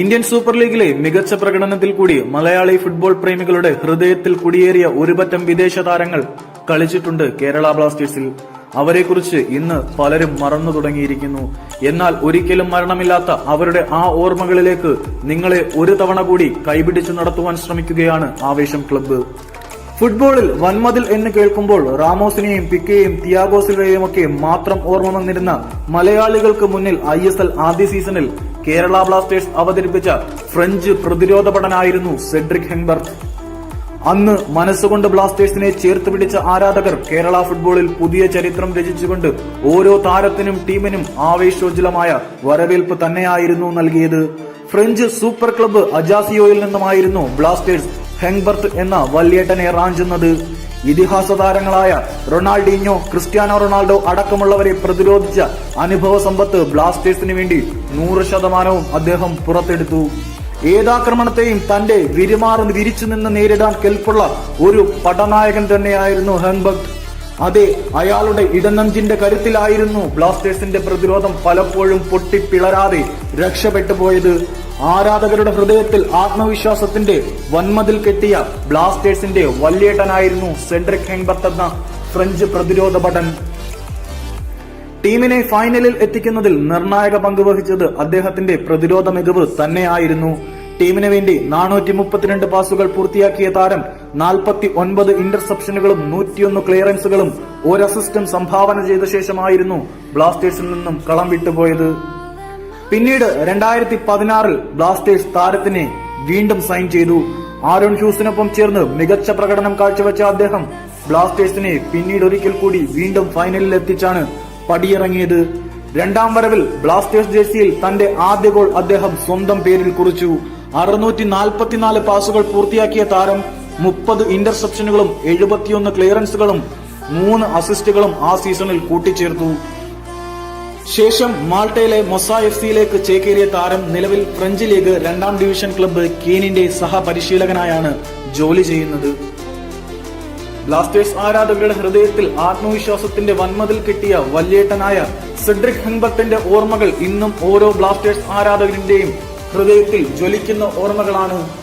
Indian super ലീഗിലെ മികച്ച പ്രകടനത്തിൽ കൂടി മലയാളി ഫുട്ബോൾ പ്രേമികളുടെ ഹൃദയത്തിൽ കുടിയേറിയ ഒരുപറ്റം വിദേശ താരങ്ങൾ കളിച്ചിട്ടുണ്ട് കേരള ബ്ലാസ്റ്റേഴ്സിൽ. അവരെക്കുറിച്ച് ഇന്ന് പലരും മറന്നു തുടങ്ങിയിരിക്കുന്നു. എന്നാൽ ഒരിക്കലും മരണമില്ലാത്ത അവരുടെ ആ ഓർമ്മകളിലേക്ക് നിങ്ങളെ ഒരു തവണ കൂടി കൈപിടിച്ചു നടത്തുവാൻ ശ്രമിക്കുകയാണ് ആവേശം ക്ലബ്ബ്. ഫുട്ബോളിൽ വൻമതിൽ എന്ന് കേൾക്കുമ്പോൾ റാമോസിനെയും പിക്കെയും തിയാഗോ സിൽവയെയും ഒക്കെ മാത്രം ഓർമ്മ വന്നിരുന്ന മലയാളികൾക്ക് മുന്നിൽ ഐ എസ് എൽ ആദ്യ സീസണിൽ കേരള ബ്ലാസ്റ്റേഴ്സ് അവതരിപ്പിച്ച ഫ്രഞ്ച് പ്രതിരോധ പടനായിരുന്നു സെഡ്രിക് ഹെങ്ബർത്ത് അന്ന് മനസ്സുകൊണ്ട് ബ്ലാസ്റ്റേഴ്സിനെ ചേർത്ത് പിടിച്ച ആരാധകർ കേരള ഫുട്ബോളിൽ പുതിയ ചരിത്രം രചിച്ചുകൊണ്ട് ഓരോ താരത്തിനും ടീമിനും ആവേശോജ്ജലമായ വരവേൽപ്പ് തന്നെയായിരുന്നു നൽകിയത്. ഫ്രഞ്ച് സൂപ്പർ ക്ലബ്ബ് അജാസിയോയിൽ നിന്നുമായിരുന്നു ബ്ലാസ്റ്റേഴ്സ് ഹെങ്ബർട്ട് എന്ന വല്യേട്ടനെ റാഞ്ചുന്നത്. ഇതിഹാസ താരങ്ങളായ റൊണാൾഡീഞ്ഞോ ക്രിസ്ത്യാനോ റൊണാൾഡോ അടക്കമുള്ളവരെ പ്രതിരോധിച്ച അനുഭവ സമ്പത്ത് ബ്ലാസ്റ്റേഴ്സിന് വേണ്ടി നൂറ് ശതമാനവും അദ്ദേഹം പുറത്തെടുത്തു. ഏതാക്രമണത്തെയും തന്റെ വിരുമാറും വിരിച്ചു നിന്ന് നേരിടാൻ കെൽപ്പുള്ള ഒരു പടനായകൻ തന്നെയായിരുന്നു ഹെങ്ബർട്ട്. അതെ അയാളുടെ ഇടനഞ്ചിന്റെ കരുത്തിലായിരുന്നു ബ്ലാസ്റ്റേഴ്സിന്റെ പ്രതിരോധം പലപ്പോഴും പൊട്ടിപ്പിളരാതെ രക്ഷപ്പെട്ടു പോയത്. ആരാധകരുടെ ഹൃദയത്തിൽ ആത്മവിശ്വാസത്തിന്റെ വൻമതിൽ കെട്ടിയ ബ്ലാസ്റ്റേഴ്സിന്റെ വല്യേട്ടനായിരുന്നു സെൻട്രിക് ഹെങ്ബർട്ട് എന്ന ഫ്രഞ്ച് പ്രതിരോധ ഭടൻ. ടീമിനെ ഫൈനലിൽ എത്തിക്കുന്നതിൽ നിർണായക പങ്ക് വഹിച്ചത് അദ്ദേഹത്തിന്റെ പ്രതിരോധ മികവ് തന്നെയായിരുന്നു. ടീമിന് വേണ്ടി നാനൂറ്റി മുപ്പത്തിരണ്ട് പാസുകൾ പൂർത്തിയാക്കിയ താരം നാൽപ്പത്തി ഒൻപത് ഇന്റർസെപ്ഷനുകളും നൂറ്റിയൊന്ന് ക്ലിയറൻസുകളും ഒരു അസിസ്റ്റും സംഭാവന ചെയ്ത ശേഷമായിരുന്നു ബ്ലാസ്റ്റേഴ്സിൽ നിന്നും കളം വിട്ടുപോയത്. പിന്നീട് രണ്ടായിരത്തി പതിനാറിൽ ബ്ലാസ്റ്റേഴ്സ് താരത്തിനെ വീണ്ടും സൈൻ ചെയ്തു. ആരോൺ ഹ്യൂസിനൊപ്പം ചേർന്ന് മികച്ച പ്രകടനം കാഴ്ചവെച്ച അദ്ദേഹം ബ്ലാസ്റ്റേഴ്സിനെ പിന്നീട് ഒരിക്കൽ കൂടി വീണ്ടും ഫൈനലിൽ എത്തിച്ചാണ് പടിയിറങ്ങിയത്. രണ്ടാം വരവിൽ ബ്ലാസ്റ്റേഴ്സ് ജേഴ്സിയിൽ തന്റെ ആദ്യ ഗോൾ അദ്ദേഹം സ്വന്തം പേരിൽ കുറിച്ചു. അറുന്നൂറ്റി നാൽപ്പത്തിനാല് പാസുകൾ പൂർത്തിയാക്കിയ താരം മുപ്പത് ഇന്റർസെപ്ഷനുകളും എഴുപത്തിയൊന്ന് ക്ലിയറൻസുകളും മൂന്ന് അസിസ്റ്റുകളും ആ സീസണിൽ കൂട്ടിച്ചേർത്തു. ശേഷം മാൾട്ടയിലെ മൊസ എഫ് സിയിലേക്ക് ചേക്കേറിയ താരം നിലവിൽ ഫ്രഞ്ച് ലീഗ് രണ്ടാം ഡിവിഷൻ ക്ലബ്ബ് കീനിന്റെ സഹപരിശീലകനായാണ് ജോലി ചെയ്യുന്നത്. ബ്ലാസ്റ്റേഴ്സ് ആരാധകരുടെ ഹൃദയത്തിൽ ആത്മവിശ്വാസത്തിന്റെ വന്മതിൽ കിട്ടിയ വല്യേട്ടനായ സെഡ്രിക് ഹെങ്ബർട്ടിന്റെ ഓർമ്മകൾ ഇന്നും ഓരോ ബ്ലാസ്റ്റേഴ്സ് ആരാധകരുടെയും ഹൃദയത്തിൽ ജ്വലിക്കുന്ന ഓർമ്മകളാണ്